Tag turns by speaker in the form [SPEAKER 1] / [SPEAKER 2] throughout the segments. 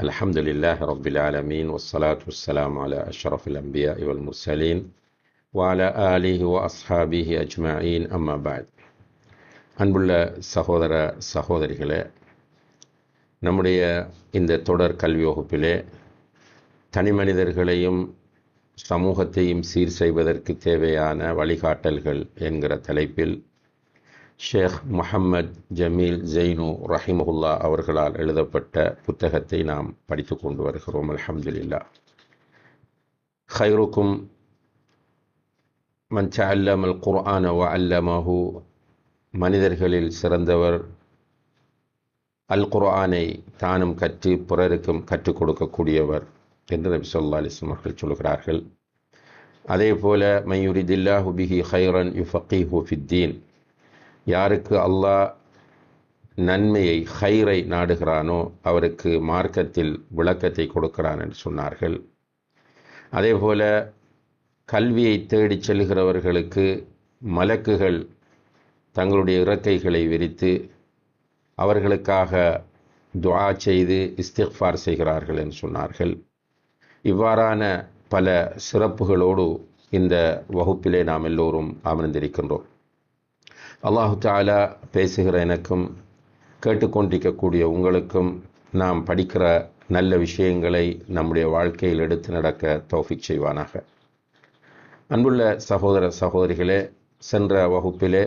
[SPEAKER 1] الحمد لله رب العالمين والصلاة والسلام على أشرف الأنبياء والمرسلين وعلى آله وأصحابه أجمعين أما بعد அன்புள்ள சகோதர சகோதரிகளே நம்முடைய இந்த தொடர் கல்வி வகுப்பிலே தனி மனிதர்களையும் சமூகத்தையும் சீர் செய்வதற்கு தேவையான வழிகாட்டல்கள் என்கிற தலைப்பில் ஷேக் முஹம்மத் ஜமீல் ஜெய்னு ரஹிமஹுல்லா அவர்களால் எழுதப்பட்ட புத்தகத்தை நாம் படித்து கொண்டு வருகிறோம் அல்ஹம்துலில்லா ஹைருக்கும் மன் தஅல்லம அல் குர்ஆன வ அல்லமஹு மனிதர்களில் சிறந்தவர் அல் குர்ஆனை தானும் கற்று பிறருக்கும் கற்றுக் கொடுக்கக்கூடியவர் என்று நபி சொல்லா அலிஸ்லாம் அவர்கள் சொல்கிறார்கள் அதே போல மையுரிதில்லாஹு பிஹி ஹைரன் யுஃபீஹு ஃபித்தீன் யாருக்கு அல்லாஹ் நன்மையை ஹைரை நாடுகிறானோ அவருக்கு மார்க்கத்தில் விளக்கத்தை கொடுக்கிறான் என்று சொன்னார்கள். அதே போல கல்வியை தேடிச் செல்கிறவர்களுக்கு மலக்குகள் தங்களுடைய இறக்கைகளை விரித்து அவர்களுக்காக துவா செய்து இஸ்திஃபார் செய்கிறார்கள் என்று சொன்னார்கள். இவ்வாறான பல சிறப்புகளோடு இந்த வகுப்பிலே நாம் எல்லோரும் அமர்ந்திருக்கின்றோம். அல்லாஹு தாலா பேசுகிற எனக்கும் கேட்டுக்கொண்டிருக்கக்கூடிய உங்களுக்கும் நாம் படிக்கிற நல்ல விஷயங்களை நம்முடைய வாழ்க்கையில் எடுத்து நடக்க தௌஃபிக் செய்வானாக. அன்புள்ள சகோதர சகோதரிகளே சென்ற வகுப்பிலே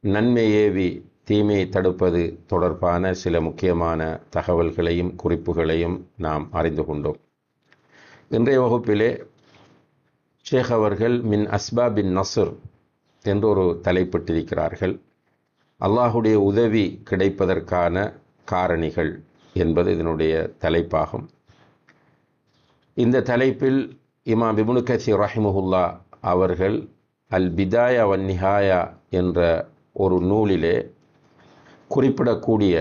[SPEAKER 1] நன்மை ஏவி தீமையை தடுப்பது தொடர்பான சில முக்கியமான தகவல்களையும் குறிப்புகளையும் நாம் அறிந்து கொண்டோம். இன்றைய வகுப்பிலே ஷேக் அவர்கள் மின் அஸ்பாபின் நசுர் என்று ஒரு தலைப்பிட்டிருக்கிறார்கள். அல்லாஹுடைய உதவி கிடைப்பதற்கான காரணிகள் என்பது இதனுடைய தலைப்பாகும். இந்த தலைப்பில் இமாம் இபுனு கசி ரஹிமுல்லா அவர்கள் அல் பிதாயா வன் நிஹாயா என்ற ஒரு நூலிலே குறிப்பிடக்கூடிய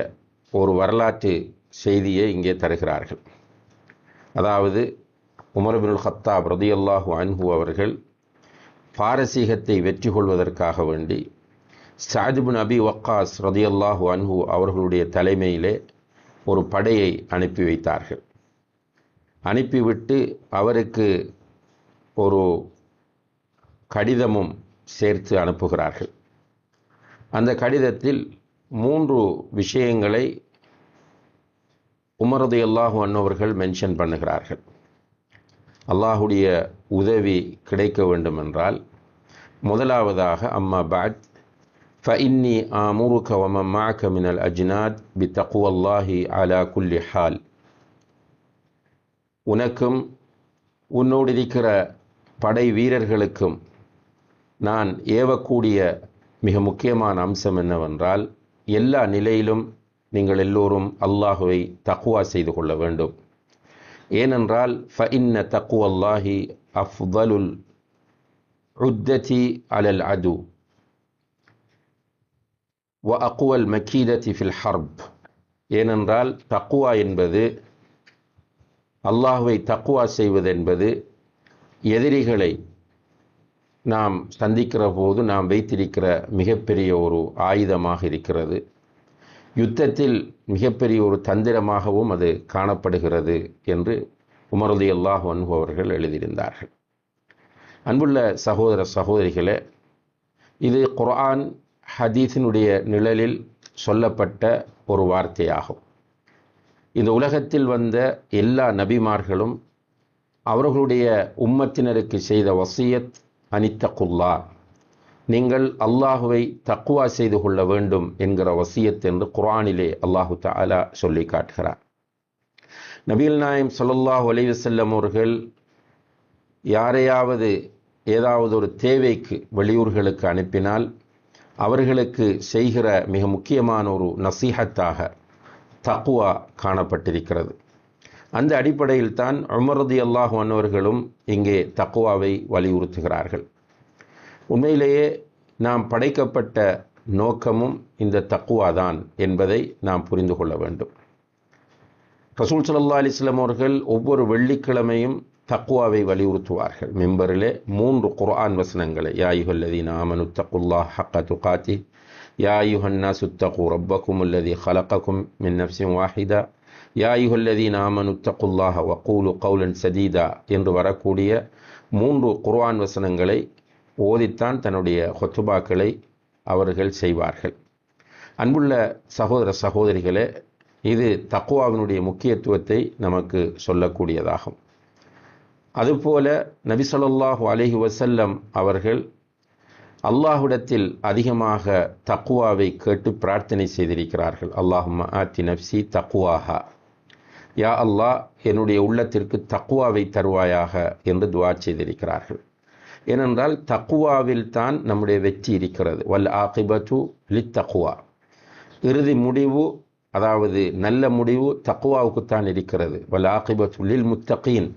[SPEAKER 1] ஒரு வரலாற்று செய்தியை இங்கே தருகிறார்கள். அதாவது உமர்பினுல் ஹத்தாப் ரதியல்லாஹு அன்பு அவர்கள் பாரசீகத்தை வெற்றி கொள்வதற்காக வேண்டி சாஜிபின் அபி வக்காஸ் ரதியல்லாஹு அன்ஹு அவர்களுடைய தலைமையிலே ஒரு படையை அனுப்பி வைத்தார்கள். அனுப்பிவிட்டு அவருக்கு ஒரு கடிதமும் சேர்த்து அனுப்புகிறார்கள். அந்த கடிதத்தில் மூன்று விஷயங்களை உமரது அல்லாஹு அன்னவர்கள் மென்ஷன் பண்ணுகிறார்கள். அல்லாஹுடைய உதவி கிடைக்க வேண்டுமென்றால் முதலாவதாக அம்மா பாத் ஃபஇன்னி ஆமுருக கவம மா மினல் அஜ்னாத் பி தக்குவல்லாஹி அலா குல்லி ஹால். உனக்கும் உன்னோடு இருக்கிற படை வீரர்களுக்கும் நான் ஏவக்கூடிய மிக முக்கியமான அம்சம் என்னவென்றால் எல்லா நிலையிலும் நீங்கள் எல்லோரும் அல்லாஹுவை தக்குவா செய்து கொள்ள வேண்டும். ஏனென்றால் ஃபஇன்ன தக்குவல்லாஹி அஃதலுல் உத்ததி அலல் அது வ அக்குவல் மக்கீதத்தி ஃபில் ஹர்ப் ஏனென்றால் தக்குவா என்பது அல்லாஹுவை தக்குவா செய்வது என்பது எதிரிகளை நாம் சந்திக்கிற போது நாம் வைத்திருக்கிற மிகப்பெரிய ஒரு ஆயுதமாக இருக்கிறது. யுத்தத்தில் மிகப்பெரிய ஒரு தந்திரமாகவும் அது காணப்படுகிறது என்று உமரதி அல்லாஹ் அன்பவர்கள் எழுதியிருந்தார்கள். அன்புள்ள சகோதர சகோதரிகளே இது குர்ஆன் ஹதீஸினுடைய நிழலில் சொல்லப்பட்ட ஒரு வார்த்தையாகும். இந்த உலகத்தில் வந்த எல்லா நபிமார்களும் அவர்களுடைய உம்மத்தினருக்கு செய்த வசியத் அனித்தகுல்லா நீங்கள் அல்லாஹுவை தக்குவா செய்து கொள்ள வேண்டும் என்கிற வசியத் என்று குரானிலே அல்லாஹு தாலா சொல்லி காட்டுகிறார். நபீல் நாயம் சொல்லல்லாஹு அலைவசல்லம் அவர்கள் யாரையாவது ஏதாவது ஒரு தேவைக்கு வெளியூர்களுக்கு அனுப்பினால் அவர்களுக்கு செய்கிற மிக முக்கியமான ஒரு நசீகத்தாக தக்குவா காணப்பட்டிருக்கிறது. அந்த அடிப்படையில் தான் உமரதி அல்லாஹு அன்னவர்களும் இங்கே தக்குவாவை வலியுறுத்துகிறார்கள். உண்மையிலேயே நாம் படைக்கப்பட்ட நோக்கமும் இந்த தக்குவாதான் என்பதை நாம் புரிந்து கொள்ள வேண்டும். ரசூல் சல்லா அலிஸ்லாம் அவர்கள் ஒவ்வொரு வெள்ளிக்கிழமையும் தக்குவாவை வலியுறுத்துவார்கள். மெம்பரிலே மூன்று குர்ஆன் வசனங்களை யாயுகல்லதி நாமனு தக்குல்லா ஹக்க துகாத்தி யாயுஹன்னா சுத்தகு ரப்பக்கும் அல்லதி ஹலக்கக்கும் மின் நப்சின் வாஹிதா யாயுகல்லதி நாமனு தக்குல்லாஹ வக்கூலு கவுலன் சதீதா என்று வரக்கூடிய மூன்று குர்ஆன் வசனங்களை ஓதித்தான் தன்னுடைய ஹொத்துபாக்களை அவர்கள் செய்வார்கள். அன்புள்ள சகோதர சகோதரிகளே இது தக்குவாவினுடைய முக்கியத்துவத்தை நமக்கு சொல்லக்கூடியதாகும். அதுபோல நபிசல்லாஹு அலஹி வசல்லம் அவர்கள் அல்லாஹ்விடத்தில் அதிகமாக தக்குவாவை கேட்டு பிரார்த்தனை செய்திருக்கிறார்கள். அல்லாஹும் ஆத்தி நப்சி தக்குவாஹா யா அல்லாஹ் என்னுடைய உள்ளத்திற்கு தக்குவாவை தருவாயாக என்று துவா செய்திருக்கிறார்கள். ஏனென்றால் தக்குவாவில் தான் நம்முடைய வெற்றி இருக்கிறது. வல் ஆகிபத்து லித் தக்குவா. இறுதி முடிவு அதாவது நல்ல முடிவு தக்குவாவுக்குத்தான் இருக்கிறது. வல் ஆகிபத்து லில் முத்தகீன்.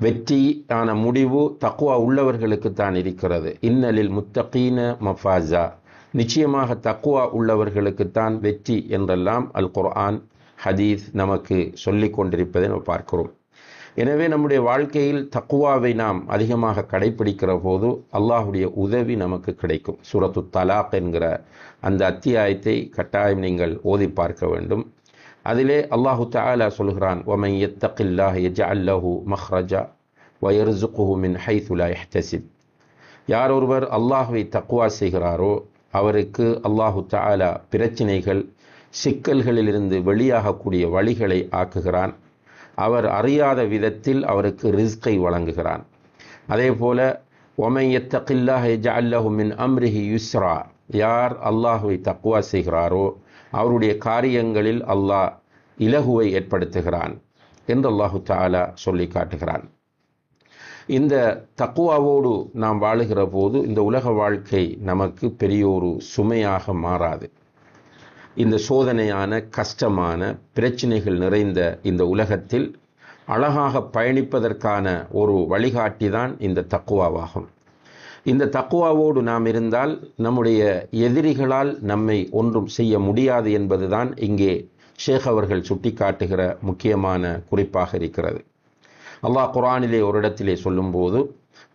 [SPEAKER 1] வெற்றியான முடிவு தக்குவா உள்ளவர்களுக்கு தான் இருக்கிறது இன்னலில் முத்தகீன மஃபாஜா நிச்சயமாக தக்குவா உள்ளவர்களுக்குத்தான் வெற்றி என்றெல்லாம் அல் குர்ஆன் ஹதீஸ் நமக்கு சொல்லிக் கொண்டிருப்பதை நம்ம பார்க்கிறோம். எனவே நம்முடைய வாழ்க்கையில் தக்குவாவை நாம் அதிகமாக கடைபிடிக்கிற போது அல்லாஹுடைய உதவி நமக்கு கிடைக்கும். சுரத்து தலாக் என்கிற அந்த அத்தியாயத்தை கட்டாயம் நீங்கள் ஓதி பார்க்க வேண்டும். அதிலே அல்லாஹு தாலா சொல்கிறான் ஒமை எத்தகில்லாஹ் எஜஅல்லஹு மஹ்ரஜா வயர்சுகுஹு மின் ஹைசுலா எஹ்தசிப் யார் ஒருவர் அல்லாஹுவை தக்குவா செய்கிறாரோ அவருக்கு அல்லாஹு தாலா பிரச்சினைகள் சிக்கல்களிலிருந்து வெளியாகக்கூடிய வழிகளை ஆக்குகிறான். அவர் அறியாத விதத்தில் அவருக்கு ரிஸ்கை வழங்குகிறான். அதே போல ஒமை அம்ரிஹி யுஸ்ரா யார் அல்லாஹுவை தக்குவா செய்கிறாரோ அவருடைய காரியங்களில் அல்லாஹ் இலகுவை ஏற்படுத்துகிறான் என்று அல்லாஹு தாலா சொல்லி காட்டுகிறான். இந்த தக்குவாவோடு நாம் வாழுகிற போது இந்த உலக வாழ்க்கை நமக்கு பெரியோரு சுமையாக மாறாது. இந்த சோதனையான கஷ்டமான பிரச்சனைகள் நிறைந்த இந்த உலகத்தில் அழகாக பயணிப்பதற்கான ஒரு வழிகாட்டி தான் இந்த தக்குவாவாகும். இந்த தக்குவாவோடு நாம் இருந்தால் நம்முடைய எதிரிகளால் நம்மை ஒன்றும் செய்ய முடியாது என்பதுதான் இங்கே ஷேக் அவர்கள் சுட்டிக்காட்டுகிற முக்கியமான குறிப்பாக இருக்கிறது. அல்லாஹ் குரானிலே ஒரு இடத்திலே சொல்லும்போது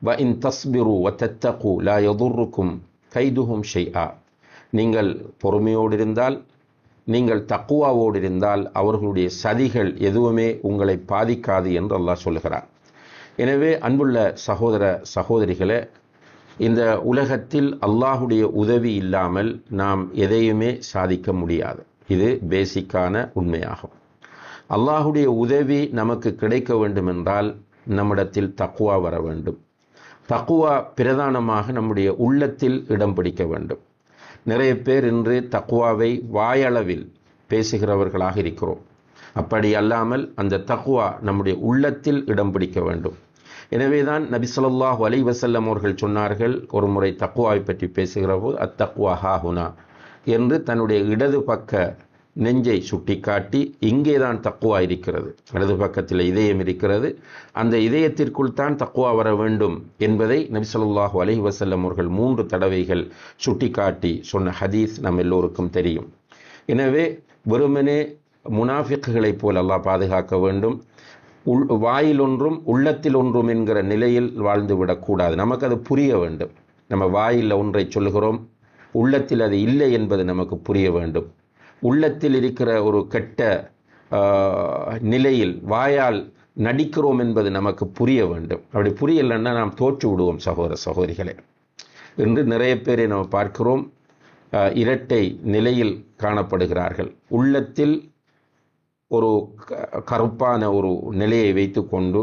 [SPEAKER 1] வ இன் தஸ்பிரு வ தத்தகு லா யதுர்ருக்கும் கைதுஹும் ஷெய்ஆ நீங்கள் பொறுமையோடு இருந்தால் நீங்கள் தக்குவாவோடு இருந்தால் அவர்களுடைய சதிகள் எதுவுமே உங்களை பாதிக்காது என்று அல்லாஹ் சொல்லுகிறார் எனவே அன்புள்ள சகோதர சகோதரிகளே இந்த உலகத்தில் அல்லாஹுடைய உதவி இல்லாமல் நாம் எதையுமே சாதிக்க முடியாது. இது பேசிக்கான உண்மையாகும். அல்லாஹுடைய உதவி நமக்கு கிடைக்க வேண்டுமென்றால் நம்மிடத்தில் தக்குவா வர வேண்டும். தக்குவா பிரதானமாக நம்முடைய உள்ளத்தில் இடம் பிடிக்க வேண்டும். நிறைய பேர் இன்று தக்குவாவை வாயளவில் பேசுகிறவர்களாக இருக்கிறோம். அப்படி அல்லாமல் அந்த தக்குவா நம்முடைய உள்ளத்தில் இடம் பிடிக்க வேண்டும். எனவேதான் நபி சொல்லாஹு அலை வசல்லம் அவர்கள் சொன்னார்கள் ஒரு முறை தக்குவாவை பற்றி பேசுகிற போது அத்தக்குவா ஹாஹுனா என்று தன்னுடைய இடது பக்க நெஞ்சை சுட்டிக்காட்டி இங்கே தான் தக்குவா இருக்கிறது. இடது பக்கத்தில் இதயம் இருக்கிறது. அந்த இதயத்திற்குள் தான் தக்குவா வர வேண்டும் என்பதை நபிசல்லாஹு அலஹி வசல்லம் அவர்கள் மூன்று தடவைகள் சுட்டிக்காட்டி சொன்ன ஹதீஸ் நம் எல்லோருக்கும் தெரியும். எனவே வெறுமனே முனாஃபிக்குகளைப் போல் அல்லாஹ் பாதுகாக்க வேண்டும். உள் வாயில் ஒன்றும் உள்ளத்தில் ஒன்றும் என்கிற நிலையில் வாழ்ந்து விடக்கூடாது. நமக்கு அது புரிய வேண்டும். நம்ம வாயில் ஒன்றை சொல்லுகிறோம். உள்ளத்தில் அது இல்லை என்பது நமக்கு புரிய வேண்டும். உள்ளத்தில் இருக்கிற ஒரு கெட்ட நிலையில் வாயால் நடிக்கிறோம் என்பது நமக்கு புரிய வேண்டும். அப்படி புரியலைன்னா நாம் தோற்று விடுவோம் சகோதர சகோதரிகளே. என்று நிறைய பேரை நம்ம பார்க்கிறோம். இரட்டை நிலையில் காணப்படுகிறார்கள். உள்ளத்தில் ஒரு கருப்பான ஒரு நிலையை வைத்துக்கொண்டு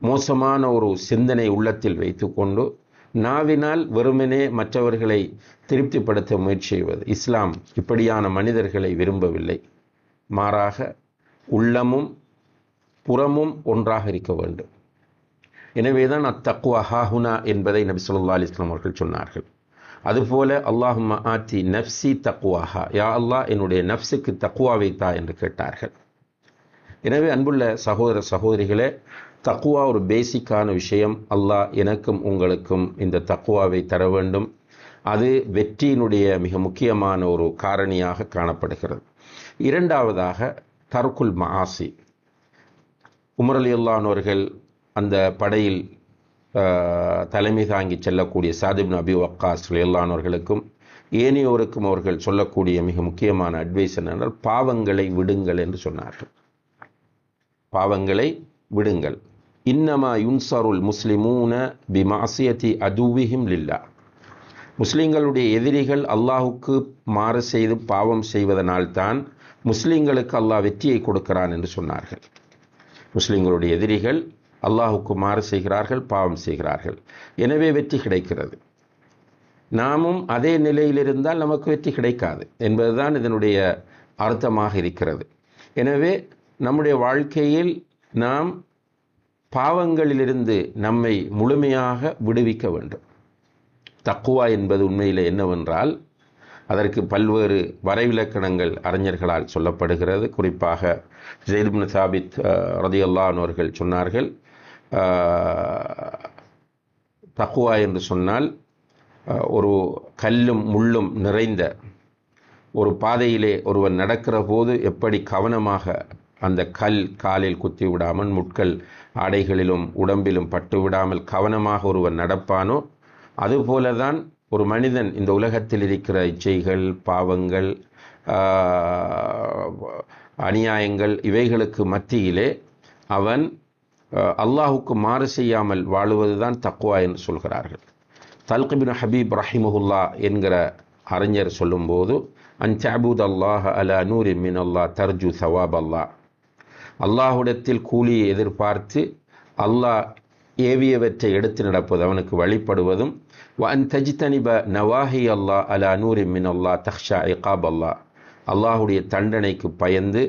[SPEAKER 1] மோசமான ஒரு சிந்தனை உள்ளத்தில் வைத்துக்கொண்டு நாவினால் வெறுமனே மற்றவர்களை திருப்திப்படுத்த முயற்சி செய்வது இஸ்லாம் இப்படியான மனிதர்களை விரும்பவில்லை. மாறாக உள்ளமும் புறமும் ஒன்றாக இருக்க வேண்டும். எனவேதான் அத்தக்குவா ஹாஹுனா என்பதை நபி சொல்லா அலிஸ்லாம் அவர்கள் சொன்னார்கள். அதுபோல அல்லாஹும் ஆத்தி நப்சி தக்குவாஹா யா அல்லாஹ் என்னுடைய நப்சுக்கு தக்குவாவை தா என்று கேட்டார்கள். எனவே அன்புள்ள சகோதர சகோதரிகளே தக்குவா ஒரு பேசிக்கான விஷயம். அல்லாஹ் எனக்கும் உங்களுக்கும் இந்த தக்குவாவை தர வேண்டும். அது வெற்றியினுடைய மிக முக்கியமான ஒரு காரணியாக காணப்படுகிறது. இரண்டாவதாக தர்குல் மஆசி உமர் அலி அந்த படையில் தலைமை தாங்கி செல்லக்கூடிய சாதிப் நபி வக்காஸ் அல்லானவர்களுக்கும் ஏனையோருக்கும் அவர்கள் சொல்லக்கூடிய மிக முக்கியமான அட்வைஸ் என்னென்றால் பாவங்களை விடுங்கள் என்று சொன்னார்கள். பாவங்களை விடுங்கள். இன்னமா யுன்சருல் முஸ்லிமூன பிமாசியத்தி அதுவிஹிம் லில்லா முஸ்லிம்களுடைய எதிரிகள் அல்லாஹுக்கு மாறு செய்து பாவம் செய்வதனால்தான் முஸ்லிம்களுக்கு அல்லாஹ் வெற்றியை கொடுக்கிறான் என்று சொன்னார்கள். முஸ்லிம்களுடைய எதிரிகள் அல்லாஹுக்கு மாறு செய்கிறார்கள் பாவம் செய்கிறார்கள். எனவே வெற்றி கிடைக்கிறது. நாமும் அதே நிலையில் இருந்தால் நமக்கு வெற்றி கிடைக்காது என்பதுதான் இதனுடைய அர்த்தமாக இருக்கிறது. எனவே நம்முடைய வாழ்க்கையில் நாம் பாவங்களிலிருந்து நம்மை முழுமையாக விடுவிக்க வேண்டும். தக்குவா என்பது உண்மையில் என்னவென்றால் அதற்கு பல்வேறு வரைவிலக்கணங்கள் அறிஞர்களால் சொல்லப்படுகிறது. குறிப்பாக ஜெயில்பின் சாபித் ரதியல்லான் அவர்கள் சொன்னார்கள் தக்குவா என்று சொன்னால் ஒரு கல்லும் முள்ளும் நிறைந்த ஒரு பாதையிலே ஒருவன் நடக்கிற போது எப்படி கவனமாக அந்த கல் காலில் குத்தி விடாமல் முட்கள் ஆடைகளிலும் உடம்பிலும் பட்டு விடாமல் கவனமாக ஒருவன் நடப்பானோ? அதுபோல தான் ஒரு மனிதன் இந்த உலகத்தில் இருக்கிற இச்சைகள் பாவங்கள் அநியாயங்கள் இவைகளுக்கு மத்தியிலே அவன் அல்லாஹுக்கு மாறு செய்யாமல் வாழுவதுதான் தக்குவா என்று சொல்கிறார்கள். தல்கிபின் ஹபீப் ரஹிமஹுல்லா என்கிற அறிஞர் சொல்லும்போது அன்சாபூத் அல்லாஹ் அலா நூரி மின் அல்லா தர்ஜு சவாப் அல்லாஹ் அல்லாஹுடத்தில் கூலியை எதிர்பார்த்து அல்லாஹ் ஏவியவற்றை எடுத்து நடப்பது அவனுக்கு வழிபடுவதும் வன் தஜித்தனிப நவாஹி அல்லாஹ் அலா நூரி மின் அல்லா தஹ்ஷா இகாப் அல்லாஹ். அல்லாஹுடைய தண்டனைக்கு பயந்து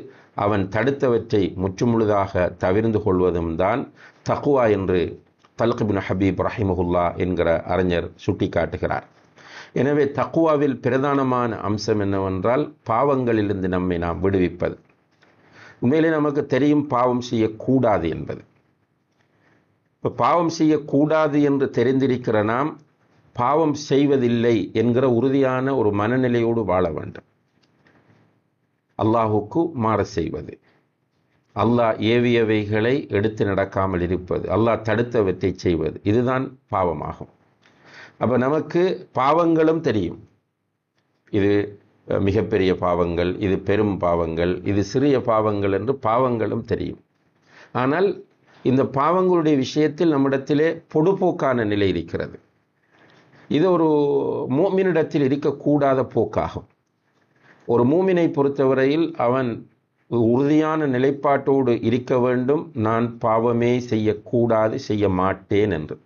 [SPEAKER 1] அவன் தடுத்தவற்றை முற்றுமுழுதாக தவிர்ந்து கொள்வதும் தான் தக்குவா என்று தல்கிபின் ஹபீப் ரஹிமஹுல்லா என்கிற அறிஞர் சுட்டிக்காட்டுகிறார். எனவே தக்குவாவில் பிரதானமான அம்சம் என்னவென்றால் பாவங்களிலிருந்து நம்மை நாம் விடுவிப்பது. உண்மையிலே நமக்கு தெரியும் பாவம் செய்யக்கூடாது என்பது. இப்போ பாவம் செய்யக்கூடாது என்று தெரிந்திருக்கிற நாம் பாவம் செய்வதில்லை என்கிற உறுதியான ஒரு மனநிலையோடு வாழ வேண்டும். அல்லாஹுக்கு மாற செய்வது. அல்லாஹ் ஏவியவைகளை எடுத்து நடக்காமல் இருப்பது. அல்லாஹ் தடுத்தவற்றை செய்வது. இதுதான் பாவமாகும். அப்போ நமக்கு பாவங்களும் தெரியும். இது மிகப்பெரிய பாவங்கள் இது பெரும் பாவங்கள் இது சிறிய பாவங்கள் என்று பாவங்களும் தெரியும். ஆனால் இந்த பாவங்களுடைய விஷயத்தில் நம்மிடத்திலே பொடுபோக்கான நிலை இருக்கிறது. இது ஒரு மூமினிடத்தில் இருக்கக்கூடாத போக்காகும். ஒரு மூமினை பொறுத்தவரையில் அவன் உறுதியான நிலைப்பாட்டோடு இருக்க வேண்டும். நான் பாவமே செய்யக்கூடாது செய்ய மாட்டேன் என்று.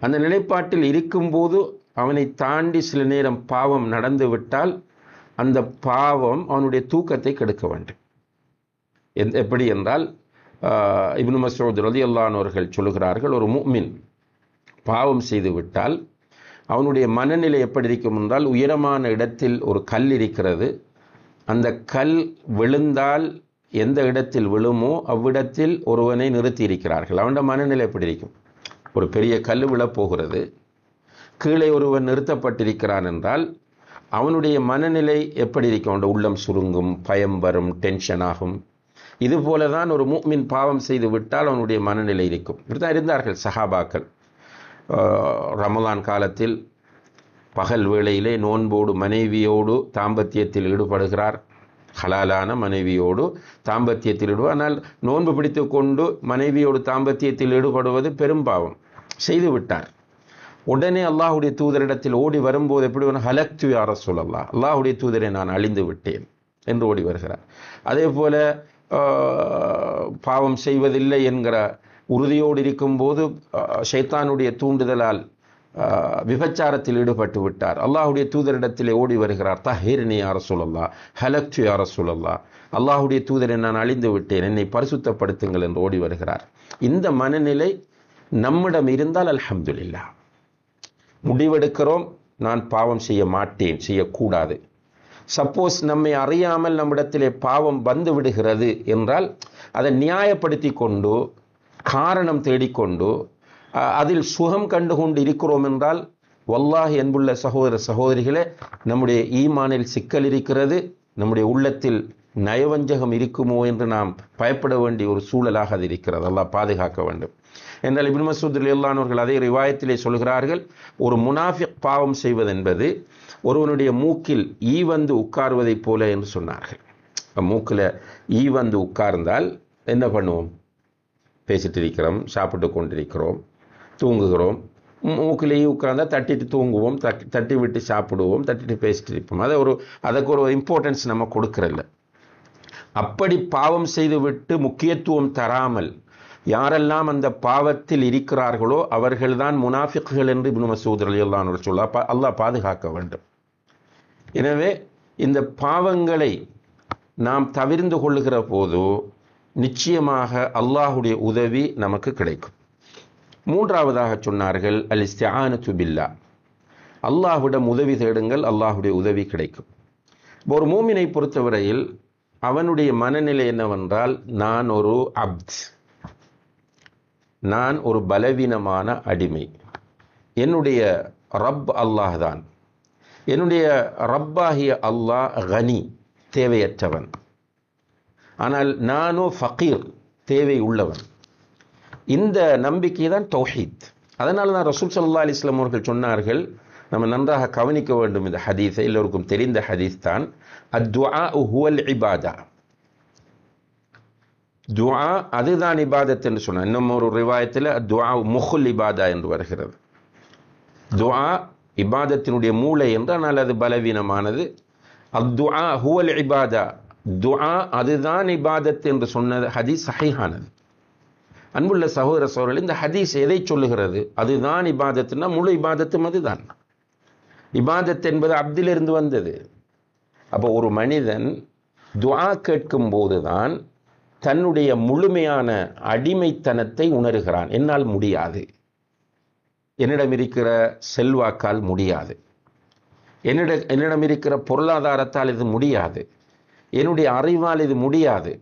[SPEAKER 1] அந்த நிலைப்பாட்டில் இருக்கும்போது அவனை தாண்டி சில நேரம் பாவம் நடந்துவிட்டால் அந்த பாவம் அவனுடைய தூக்கத்தை கெடுக்க வேண்டும். எப்படி என்றால் இப்னு மசூத் ரதி அல்லானவர்கள் சொல்லுகிறார்கள் ஒரு முக்மின் பாவம் செய்துவிட்டால் அவனுடைய மனநிலை எப்படி இருக்கும் என்றால் உயரமான இடத்தில் ஒரு கல் இருக்கிறது. அந்த கல் விழுந்தால் எந்த இடத்தில் விழுமோ அவ்விடத்தில் ஒருவனை நிறுத்தி இருக்கிறார்கள். அவனோட மனநிலை எப்படி இருக்கும்? ஒரு பெரிய கல் விழப்போகிறது. கீழே ஒருவன் நிறுத்தப்பட்டிருக்கிறான் என்றால் அவனுடைய மனநிலை எப்படி இருக்கும்? அவனோட உள்ளம் சுருங்கும் பயம் வரும் டென்ஷன் ஆகும். இது போல தான் ஒரு மூமின் பாவம் செய்து விட்டால் அவனுடைய மனநிலை இருக்கும். இப்படிதான் இருந்தார்கள் சஹாபாக்கள். ரமலான் காலத்தில் பகல் வேளையிலே நோன்போடு மனைவியோடு தாம்பத்தியத்தில் ஈடுபடுகிறார். ஹலாலான மனைவியோடு தாம்பத்தியத்தில் ஈடுபடு ஆனால் நோன்பு பிடித்து கொண்டு மனைவியோடு தாம்பத்தியத்தில் ஈடுபடுவது பெரும்பாவம் செய்து விட்டார். உடனே அல்லாஹுடைய தூதரிடத்தில் ஓடி வரும்போது எப்படி ஒன்று ஹலக்து யார சொல்லலாம் அல்லாஹுடைய தூதரை நான் அழிந்து விட்டேன் என்று ஓடி வருகிறார். அதே போல பாவம் செய்வதில்லை என்கிற உறுதியோடு இருக்கும்போது ஷைத்தானுடைய தூண்டுதலால் விபச்சாரத்தில் ஈடுபட்டு விட்டார். அல்லாஹுடைய தூதரிடத்திலே ஓடி வருகிறார் தஹீர்னி யார சொல்லல்லா ஹலக்து யார சொல்லல்லா அல்லாஹுடைய தூதரை நான் அழிந்து விட்டேன் என்னை பரிசுத்தப்படுத்துங்கள் என்று ஓடி வருகிறார். இந்த மனநிலை நம்மிடம் இருந்தால் அல்ஹம்துல்லா முடிவெடுக்கிறோம் நான் பாவம் செய்ய மாட்டேன் செய்யக்கூடாது. சப்போஸ் நம்மை அறியாமல் நம்மிடத்திலே பாவம் வந்து விடுகிறது என்றால் அதை நியாயப்படுத்தி கொண்டு காரணம் தேடிக்கொண்டு அதில் சுகம் கண்டு கொண்டு இருக்கிறோம் என்றால் வல்லாஹ் என்புள்ள சகோதர சகோதரிகளே நம்முடைய ஈமானில் சிக்கல் இருக்கிறது நம்முடைய உள்ளத்தில் நயவஞ்சகம் இருக்குமோ என்று நாம் பயப்பட வேண்டிய ஒரு சூழலாக அது இருக்கிறது. அல்லாஹ் பாதுகாக்க வேண்டும். என்றால் இபின் மசூத் அல்லானவர்கள் அதே ரிவாயத்திலே சொல்கிறார்கள் ஒரு முனாஃபிக் பாவம் செய்வதென்பது ஒருவனுடைய மூக்கில் ஈ வந்து உட்காருவதைப் போல என்று சொன்னார்கள். மூக்கில் ஈ வந்து உட்கார்ந்தால் என்ன பண்ணுவோம்? பேசிட்டு இருக்கிறோம் சாப்பிட்டு கொண்டிருக்கிறோம் தூங்குகிறோம். மூக்கிலேயே உட்கார்ந்தா தட்டிட்டு தூங்குவோம் தட்டி தட்டி விட்டு சாப்பிடுவோம் தட்டிட்டு பேசிட்டு இருப்போம். அதை ஒரு அதுக்கு ஒரு இம்பார்ட்டன்ஸ் நம்ம கொடுக்கறதில்ல. அப்படி பாவம் செய்துவிட்டு முக்கியத்துவம் தராமல் யாரெல்லாம் அந்த பாவத்தில் இருக்கிறார்களோ அவர்கள்தான் முனாஃபிக்குகள் என்று இப்னு மசூத் ரலியல்லாஹு சொல்ல அல்லாஹ் பாதுகாக்க வேண்டும். எனவே இந்த பாவங்களை நாம் தவிர்ந்து கொள்ளுகிற போது நிச்சயமாக அல்லாஹுடைய உதவி நமக்கு கிடைக்கும். மூன்றாவதாக சொன்னார்கள் அல் இஸ்திஆனத்து பில்லா. அல்லாஹுடம் உதவி தேடுங்கள் அல்லாஹுடைய உதவி கிடைக்கும். ஒரு மூமினை பொறுத்தவரையில் அவனுடைய மனநிலை என்னவென்றால் நான் ஒரு அப்த். நான் ஒரு பலவீனமான அடிமை. என்னுடைய ரப் அல்லாஹ் தான் என்னுடைய ரப்பாகிய அல்லாஹ் கனி தேவையற்றவன். ஆனால் நானோ ஃபக்கீர் தேவை உள்ளவன். இந்த நம்பிக்கை தான் தௌஹீத். அதனால தான் ரசூல் சல்லா அலிஸ்லாம் அவர்கள் சொன்னார்கள் நம்ம நன்றாக கவனிக்க வேண்டும் இந்த ஹதீஸை. எல்லோருக்கும் தெரிந்த ஹதீஸ் தான் அத்வா ஹுவல் இபாதா துவா அதுதான் இபாதத் என்று சொன்னார் இன்னும் ஒரு ரிவாயத்தில் துவா முஹுல் இபாதா என்று வருகிறது. துவா இபாதத்தினுடைய மூளை என்று ஆனால் அது பலவீனமானது. அத்துஆ ஹுவல் இபாதா. துவா அதுதான் இபாதத் என்று சொன்னது ஹதீஸ் சஹிஹானது. அன்புள்ள சகோதர சோழர்கள் இந்த ஹதீஸ் எதை சொல்லுகிறது? அதுதான் இபாதத்துனா முழு இபாதத்தும் அதுதான். இபாதத் என்பது அப்திலிருந்து வந்தது. அப்போ ஒரு மனிதன் துவா கேட்கும் போது தான் தன்னுடைய முழுமையான அடிமைத்தனத்தை உணர்கிறான். என்னால் முடியாது. என்னிடம் இருக்கிற செல்வாக்கால் முடியாது. என்னிட என்னிடம் இருக்கிற பொருளாதாரத்தால் இது முடியாது. என்னுடைய அறிவால் இது முடியாது.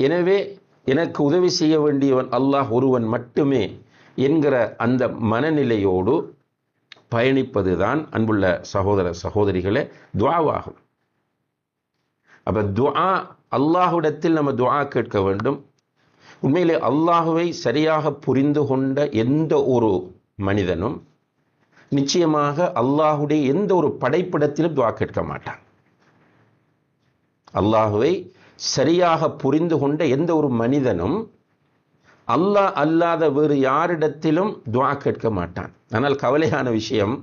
[SPEAKER 1] எனவே எனக்கு உதவி செய்ய வேண்டியவன் அல்லாஹ் ஒருவன் மட்டுமே என்கிற அந்த மனநிலையோடு பயணிப்பது தான் அன்புள்ள சகோதர சகோதரிகளே துவாவாகும். அப்போ துவா அல்லாஹுடத்தில் நம்ம துவா கேட்க வேண்டும். உண்மையிலே அல்லாஹுவை சரியாக புரிந்து கொண்ட எந்த ஒரு மனிதனும் நிச்சயமாக அல்லாஹுடைய எந்த ஒரு படைப்பிடத்திலும் துவா கேட்க மாட்டான். அல்லாஹுவை சரியாக புரிந்து கொண்ட எந்த ஒரு மனிதனும் அல்லாஹ் அல்லாத வேறு யாரிடத்திலும் துவா கேட்க மாட்டான். ஆனால் கவலையான விஷயம்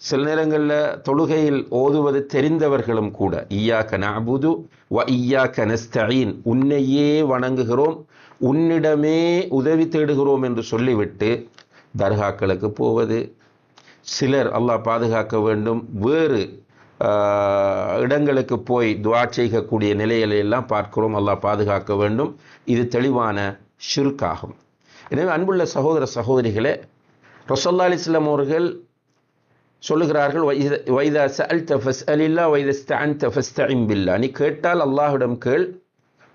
[SPEAKER 1] சில நேரங்களில் தொழுகையில் ஓதுவது தெரிந்தவர்களும் கூட. ஈயாக்க நஅபுது வ ஈயாக்க நஸ்தஈன். உன்னையே வணங்குகிறோம் உன்னிடமே உதவி தேடுகிறோம் என்று சொல்லிவிட்டு தர்காக்களுக்கு போவது. சிலர் அல்லாஹ் பாதுகாக்க வேண்டும். வேறு இடங்களுக்கு போய் துவா செய்யக்கூடிய நிலைகளை எல்லாம் பார்க்கிறோம். அல்லாஹ் பாதுகாக்க வேண்டும். இது தெளிவான ஷிர்காகும் எனவே அன்புள்ள சகோதர சகோதரிகளே ரசல்லா அலிஸ்லாம் அவர்கள் சொல்லுகிறார்கள் வைதா சஅல்த ஃபஸ்அலில்லா வைத ஸ்தஅன்த ஃபஸ்தஇன் பில்லா நீ கேட்டால் அல்லாஹ்விடம் கேள்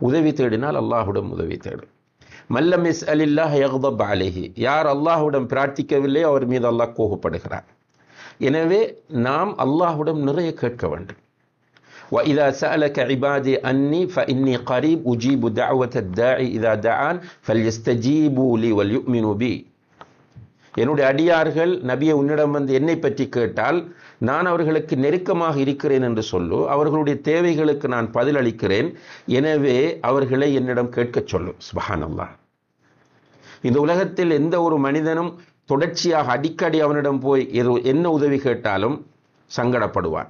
[SPEAKER 1] உதவி தேடினால் அல்லாஹ்விடம் உதவி தேடு மல்லம் இஸ் அலில்லாஹ் யக்தப் அலைஹி யார் அல்லாஹ்விடம் பிரார்த்திக்கவில்லை அவர் மீது அல்லாஹ் கோபப்படுகிறார் எனவே நாம் அல்லாஹ்விடம் நிறைய கேட்க வேண்டும் وإذا سألك عبادي أني فإني قريب أجيب دعوة الداعي إذا دعان فليستجيبوا لي وليؤمنوا بي என்னுடைய அடியார்கள் நபியை உன்னிடம் வந்து என்னை பற்றி கேட்டால் நான் அவர்களுக்கு நெருக்கமாக இருக்கிறேன் என்று சொல்லு அவர்களுடைய தேவைகளுக்கு நான் பதிலளிக்கிறேன் எனவே அவர்களை என்னிடம் கேட்கச் சொல்லும் சுபஹானல்லா அல்லாஹ் இந்த உலகத்தில் எந்த ஒரு மனிதனும் தொடர்ச்சியாக அடிக்கடி அவனிடம் போய் எது என்ன உதவி கேட்டாலும் சங்கடப்படுவான்.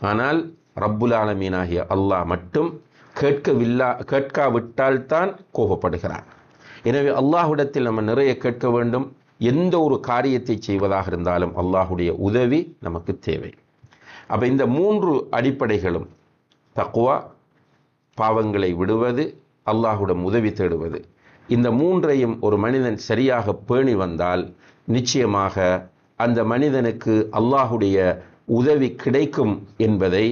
[SPEAKER 1] ஆனால் ரப்புல் ஆலமீனாகிய அல்லாஹ் மட்டும் கேட்கவில்லா கேட்காவிட்டால்தான் கோபப்படுகிறான். எனவே அல்லாஹ்விடத்தில் நம்ம நிறைய கேட்க வேண்டும். எந்த ஒரு காரியத்தை செய்வதாக இருந்தாலும் அல்லாஹுடைய உதவி நமக்கு தேவை. அப்போ இந்த மூன்று அடிப்படைகளும் தக்குவா பாவங்களை விடுவது அல்லாஹுடன் உதவி தேடுவது. இந்த மூன்றையும் ஒரு மனிதன் சரியாக பேணி வந்தால் நிச்சயமாக அந்த மனிதனுக்கு அல்லாஹுடைய உதவி கிடைக்கும் என்பதை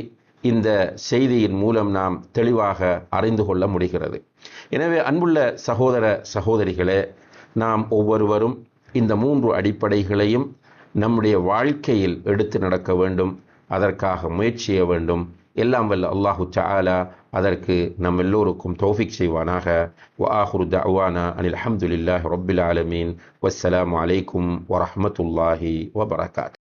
[SPEAKER 1] இந்த செய்தியின் மூலம் நாம் தெளிவாக அறிந்து கொள்ள முடிகிறது. எனவே அன்புள்ள சகோதர சகோதரிகளே நாம் ஒவ்வொருவரும் இந்த மூன்று அடிப்படைகளையும் நம்முடைய வாழ்க்கையில் எடுத்து நடக்க வேண்டும் அதற்காக முயற்சி வேண்டும். எல்லாம் வல்ல அல்லாஹு சாலா அதற்கு நம் எல்லோருக்கும் தௌஃபிக் செய்வானாக. வ ஆஹுரு தஅவானா அனில் அஹமதுல்லாஹி ரொபில் ஆலமீன். வஸ்ஸலாமு அலைக்கும் வரஹமத்துல்லாஹி வபரகாத்.